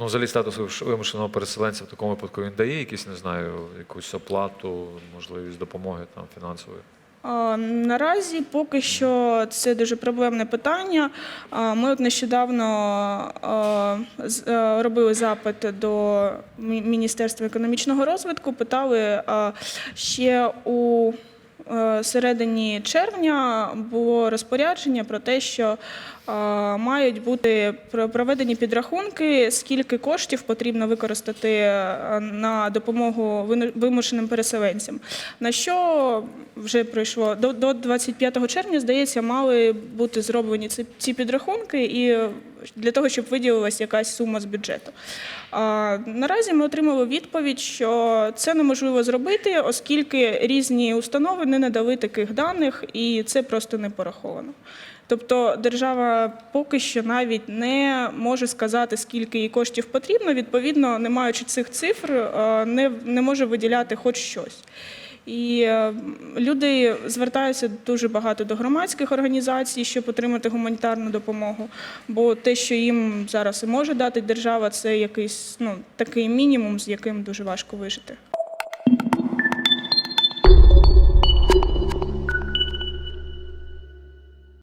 Ну, взагалі статус вимушеного переселенця в такому випадку він дає якісь, не знаю, якусь оплату, можливість допомоги там фінансової. А, Наразі поки що це дуже проблемне питання. А, Ми от нещодавно а, а, робили запит до Мі- Міністерства економічного розвитку, питали ще у е, середині червня було розпорядження про те, що е, мають бути про- проведені підрахунки, скільки коштів потрібно використати е, на допомогу вимушеним переселенцям. На що вже пройшло до, до 25 червня, здається, мали бути зроблені ці підрахунки і для того, щоб виділилась якась сума з бюджету. А, наразі ми отримали відповідь, що це неможливо зробити, оскільки різні установи не надали таких даних, і це просто не пораховано. Тобто держава поки що навіть не може сказати, скільки їй коштів потрібно. Відповідно, не маючи цих цифр, не, не може виділяти хоч щось. І е, люди звертаються дуже багато до громадських організацій, щоб отримати гуманітарну допомогу. Бо те, що їм зараз і може дати держава, це якийсь ну такий мінімум, з яким дуже важко вижити.